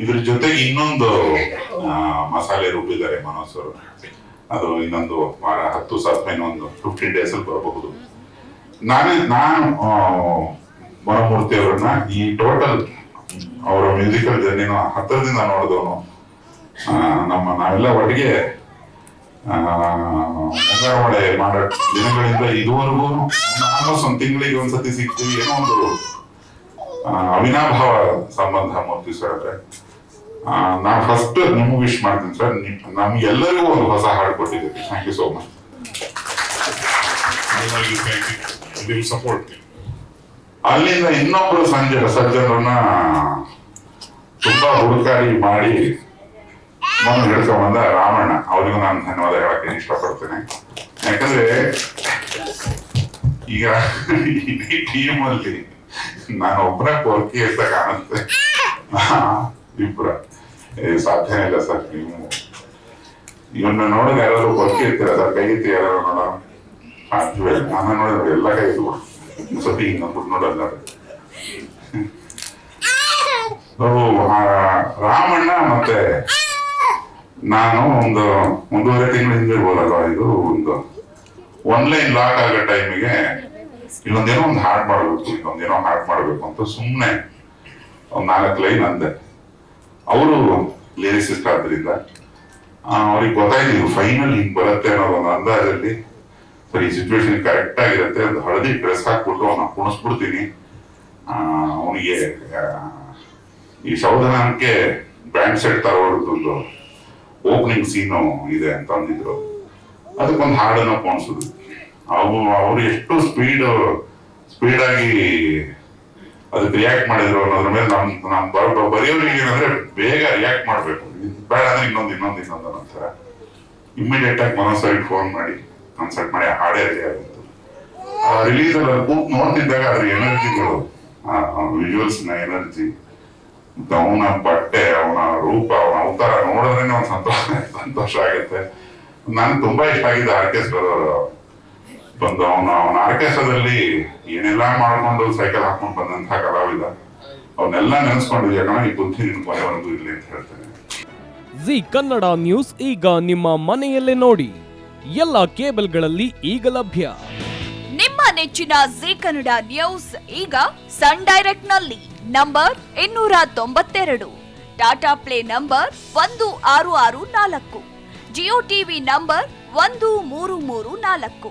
ಇದ್ರ ಜೊತೆಗೆ ಇನ್ನೊಂದು ಮಸಾಲೆ ರುಬ್ಬಿದ್ದಾರೆ ಮನೋಜ್ ಅವರು. ಅದು ಇನ್ನೊಂದು ವಾರ ಹತ್ತು ಸಾವಿರ ಇನ್ನೊಂದು ಫಿಫ್ಟೀನ್ ಡೇಸ್ ಅಲ್ಲಿ ಬರಬಹುದು. ನಾನೇ ನಾನು ಮನಮೂರ್ತಿ ಅವರನ್ನ ಈ ಟೋಟಲ್ ಅವರ ಮ್ಯೂಸಿಕಲ್ ಜರ್ನಿನ ಹತ್ತಿರದಿಂದ ನೋಡಿದವನು ನಮ್ಮ ನಾವೆಲ್ಲ ಒಟ್ಟಿಗೆ ಆ, ಮುಂಗಾರಮಳೆ ಮಾಡೋ ದಿನಗಳಿಂದ ಇದುವರೆಗೂ ಆಲ್ಮೋಸ್ಟ್ ಒಂದು ತಿಂಗಳಿಗೆ ಒಂದ್ಸತಿ ಸಿಗ್ತೀವಿ ಏನೋ ಒಂದು ಅವಿನಾಭಾವ ಸಂಬಂಧ ಮೂರ್ತಿ ಸರ್ ನಾನು ಫಸ್ಟ್ ನಿಮ್ಗೆ ವಿಶ್ ಮಾಡ್ತೀನಿ ಸರ್ ನಮ್ಗೆಲ್ಲರಿಗೂ ಒಂದು ಹೊಸ ಹಾಡು ಕೊಟ್ಟಿದ್ದೀರಿ thank you so much support ಅಲ್ಲಿಂದ ಇನ್ನೊಬ್ರು ಸಂಜೆ ಸಜ್ಜನರನ್ನ ತುಂಬಾ ಹುಡುಕಾಡಿ ಮಾಡಿ ಮೊನ್ನೆ ಹಿಡ್ಕೊಂಡ್ ಬಂದ ರಾಮಣ್ಣ. ಅವರಿಗೂ ನಾನು ಧನ್ಯವಾದ ಹೇಳಕ್ಕೆ ಇಷ್ಟಪಡ್ತೇನೆ. ಯಾಕಂದ್ರೆ ಈಗ ಈ ಟೀಮ್ ಅಲ್ಲಿ ನಾನು ಒಬ್ಬರ ಕೋರಿಕೆ ಅಂತ ಕಾಣುತ್ತೆ. ಏ ಸಾಧ್ಯನೇ ಇಲ್ಲ ಸರ್ ನೀವು. ಇವನ್ನ ನೋಡಿದ್ರೆ ಯಾರಾದ್ರು ಕೊರಕೆ ಇರ್ತೀರ ಸರ್? ಕೈ ಎತ್ತಿ ಯಾರು ನೋಡೋಣ. ನಾನು ನೋಡಿದ್ರೆ ಎಲ್ಲ ಕೈ ಎತ್ತು ಸತಿ ಇನ್ನೊಂದು ನೋಡಲ್ಲ ರಾಮಣ್ಣ ಮತ್ತೆ ನಾನು ಒಂದು ಒಂದೂವರೆ ತಿಂಗಳು ಹಿಂದಿರ್ಬೋದಲ್ವಾ ಇದು? ಒಂದು ಆನ್ಲೈನ್ ಲಾಕ್ ಆಗೋ ಟೈಮಿಗೆ ಇಲ್ಲೊಂದೇನೋ ಒಂದು ಹಾಡ್ ಮಾಡ್ಬೇಕು ಇನ್ನೊಂದೇನೋ ಹಾಡ್ ಮಾಡಬೇಕು ಅಂತ ಸುಮ್ಮನೆ ಒಂದು ನಾಲ್ಕು ಲೈನ್ ಅಂದೆ. ಅವರು ಲಿರಿಸಿಸ್ಟ್ ಆದ್ರಿಂದ ಅವ್ರಿಗೆ ಗೊತ್ತಾಯ್ತು ಫೈನಲ್ ಹಿಂಗ್ ಬರುತ್ತೆ ಅನ್ನೋ ಒಂದು ಅಂದಾಜಲ್ಲಿ. ಸರಿ, ಈ ಸಿಚುವೇಶನ್ ಕರೆಕ್ಟ್ ಆಗಿರುತ್ತೆ, ಒಂದು ಹಳದಿ ಡ್ರೆಸ್ ಹಾಕ್ಬಿಟ್ಟು ಅವನ್ನ ಕುಣಿಸ್ಬಿಡ್ತೀನಿ. ಅವನಿಗೆ ಈ ಸೌಧನಕ್ಕೆ ಬ್ಯಾಂಡ್ ಸೆಟ್ ತರೋದೊಂದು ಓಪನಿಂಗ್ ಸೀನು ಇದೆ ಅಂತ ಅಂದಿದ್ರು. ಅದಕ್ಕೊಂದು ಹಾಡನ್ನು ಕುಣಿಸಿದ್ರು. ಅವು, ಅವ್ರು ಎಷ್ಟು ಸ್ಪೀಡ್ ಸ್ಪೀಡ್ ಆಗಿ ಅದಕ್ಕೆ ರಿಯಾಕ್ಟ್ ಮಾಡಿದ್ರು ಅನ್ನೋದ್ರ ಮೇಲೆ ನಮ್ ನಮ್ ಬರೋ ಬರೆಯೋರಿಗೆ ಏನಂದ್ರೆ ಬೇಗ ರಿಯಾಕ್ಟ್ ಮಾಡ್ಬೇಕು. ಬೇಡ ಅಂದ್ರೆ ಇನ್ನೊಂದು ಇನ್ನೊಂದು ಇನ್ನೊಂದು ಅನ್ನೋ ಇಮಿಡಿಯೇಟ್ ಆಗಿ ಮನಸ್ಸಾಗಿ ಫೋನ್ ಮಾಡಿ ಕನ್ಸಲ್ಟ್ ಮಾಡಿ ಹಾಡೇ ಆಗಿತ್ತು. ರಿಲೀಸ್ ಅಲ್ಲಿ ಕೂತ್ ನೋಡ್ತಿದ್ದಾಗ ಅದ್ರ ಎನರ್ಜಿಗಳು ವಿಜುವಲ್ಸ್ನ ಎನರ್ಜಿ ಅವನ ಬಟ್ಟೆ, ಅವನ ರೂಪ, ಅವನ ಅವತಾರ ನೋಡಿದ್ರೇನೆ ಒಂದು ಸಂತೋಷ ಸಂತೋಷ ಆಗುತ್ತೆ. ನನ್ಗೆ ತುಂಬಾ ಇಷ್ಟ ಆಗಿದೆ ಆರ್ಕೆಸ್ಟ್ರಾದವರು ಬಂದು ಅವನ ಅವನ ಆರ್ಕೆಸ್ಟ್ರಾದಲ್ಲಿ ಏನೆಲ್ಲ ಮಾಡ್ಕೊಂಡು ಸೈಕಲ್ ಹಾಕೊಂಡು ಬಂದಂತ ಕಲಾವಿದ. ಅವನ್ನೆಲ್ಲ ನೆನೆಸ್ಕೊಂಡಿದ್ ಯಾಕಂದ್ರೆ ಈ ಬುದ್ಧಿ ನಿನ್ ಕೊನೆವರೆಗೂ ಇರ್ಲಿ ಅಂತ ಹೇಳ್ತೇನೆ. ಜಿ ಕನ್ನಡ ನ್ಯೂಸ್ ಈಗ ನಿಮ್ಮ ಮನೆಯಲ್ಲೇ ನೋಡಿ. ಎಲ್ಲ ಕೇಬಲ್ಗಳಲ್ಲಿ ಈಗ ಲಭ್ಯ. ನಿಮ್ಮ ನೆಚ್ಚಿನ ಜಿ ಕನ್ನಡ ನ್ಯೂಸ್ ಈಗ ಸನ್ ಡೈರೆಕ್ಟ್ನಲ್ಲಿ ನಂಬರ್ ಇನ್ನೂರ ತೊಂಬತ್ತೆರಡು. ಟಾಟಾ ಪ್ಲೇ ನಂಬರ್ ಒಂದು ಆರು ಆರು ನಾಲ್ಕು. ಜಿಯೋ ಟಿವಿ ನಂಬರ್ ಒಂದು ಮೂರು ಮೂರು ನಾಲ್ಕು.